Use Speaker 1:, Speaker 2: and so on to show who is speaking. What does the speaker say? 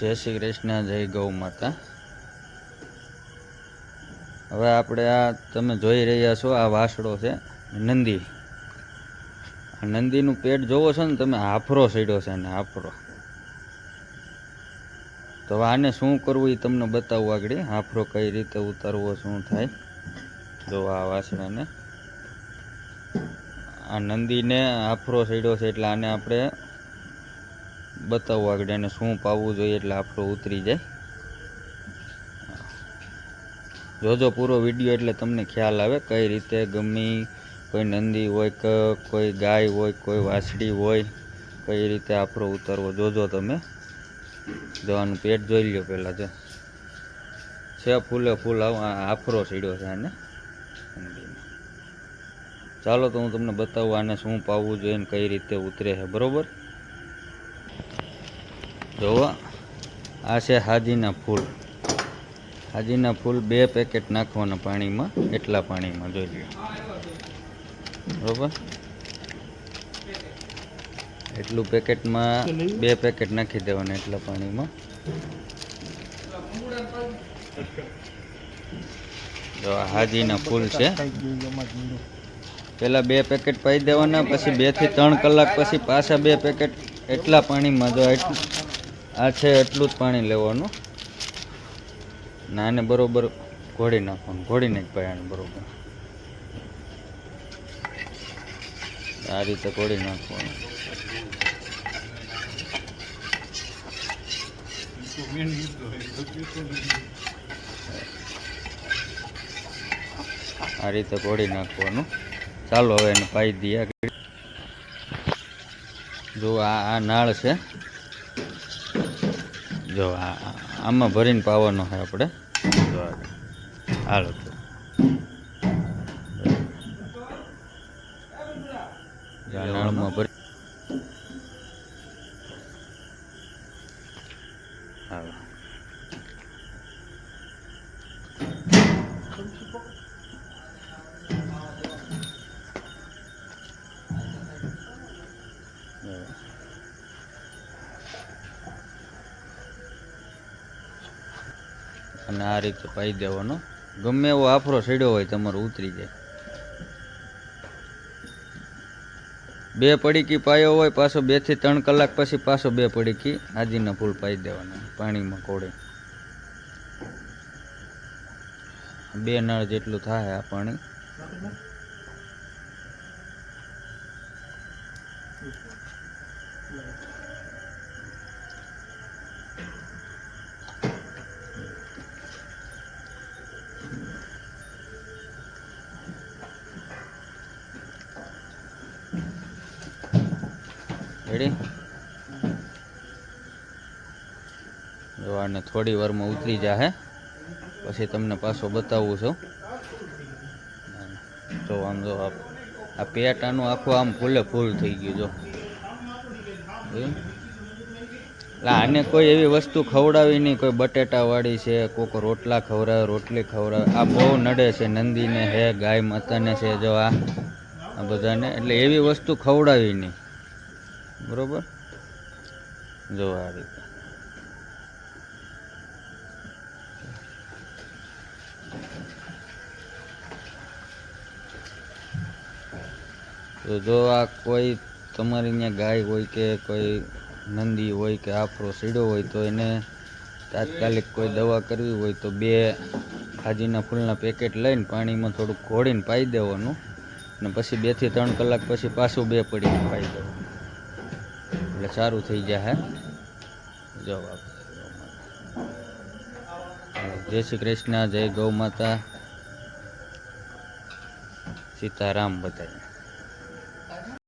Speaker 1: જય શ્રી કૃષ્ણ, જય ગૌ માતા. હવે આપણે આ તમે જોઈ રહ્યા છો, આ વાસડો છે, નંદી. નંદીનું પેટ જોવો છો ને, તમે હાફરો સડ્યો છે ને હાફરો તો આને શું કરવું એ તમને બતાવું આગળ. હાફરો કઈ રીતે ઉતારવો, શું થાય? જો આ વાસણાને. આ નંદીને હાફરો સડ્યો છે એટલે આને આપણે બતાવવું આગળ એને શું પાવવું જોઈએ એટલે આપણો ઉતરી જાય. જોજો પૂરો વીડિયો એટલે તમને ખ્યાલ આવે કઈ રીતે ગમી, કોઈ નંદી હોય કે, કોઈ ગાય હોય, કોઈ વાછડી હોય, કઈ રીતે આપણો ઉતરવો જોજો તમે. જવાનું પેટ જોઈ લ્યો પહેલાં જો. છે ફૂલે ફૂલ આવો આફરો સીડ્યો છે આને. ચાલો તો હું તમને બતાવું આને શું પાવવું જોઈએ ને કઈ રીતે ઉતરે છે, બરોબર? જોવો આ છે હાજીના ફૂલ. હાજીના ફૂલ બે પેકેટ નાખવાના પાણીમાં, એટલા પાણીમાં, જોઈ લો બરોબર? એટલું પેકેટમાં બે પેકેટ નાખી દેવાના એટલા પાણીમાં. જો હાજીના ફૂલ છે. પેલા બે પેકેટ પાઈ દેવાના, પછી બેથી ત્રણ કલાક પછી પાછા બે પેકેટ એટલા પાણીમાં જો આ છે એટલું જ પાણી લેવાનું. ના આને બરોબર ઘોડી નાખવાનું. ઘોડીને જ આને બરોબર. આ રીતે ઘોડી નાખવાનું. આ રીતે ઘોડી નાખવાનું. ચાલો હવે એને પાઈ દઈએ જો આ આ નાળ છે. જો આમાં ભરીને પાવાનો છે આપણે. હાલો. જો ભરી. હાલો. અને આ રીતે પાઈ દેવાનો. ગમે એવો આફરો સડ્યો હોય તમારો ઉતરી જાય. બે પડીકી પાયો હોય, પાછો બેથી ત્રણ કલાક પછી પાછો બે પડીકી આજીના ફૂલ પાઈ દેવાના, પાણીમાં કોડે બે નળ જેટલું થાય આ પાણી. રેડી જો આને થોડી વારમાં ઉતરી જાહે. પછી તમને પાછો બતાવું છું. જો આમ જો આ પેટાનું આખું આમ ફૂલે ફૂલ થઈ ગયું જો. આને કોઈ એવી વસ્તુ ખવડાવી નહીં. કોઈ બટેટાવાળી છે, કોક રોટલા ખવડાવે, રોટલી ખવડાવે. આ બહુ નડે છે, નંદીને છે, ગાય માતાને છે, જો આ બધાને. એટલે એવી વસ્તુ ખવડાવી નહીં. બરોબર? જો આ રીતે. તો જો આ કોઈ તમારી ત્યાં ગાય હોય કે કોઈ નંદી હોય કે આફરો સીડો હોય તો એને તાત્કાલિક કોઈ દવા કરવી હોય તો બે હાજીના ફૂલના પેકેટ લઈને પાણીમાં થોડુંક ઘોળીને પાઈ દેવાનું. અને પછી બેથી ત્રણ કલાક પછી પાછું બે પડીને પાઈ દેવાનું. એટલે સારું થઈ જાય જવાબ જય શ્રી કૃષ્ણ જય ગૌ માતા સીતારામ બધાય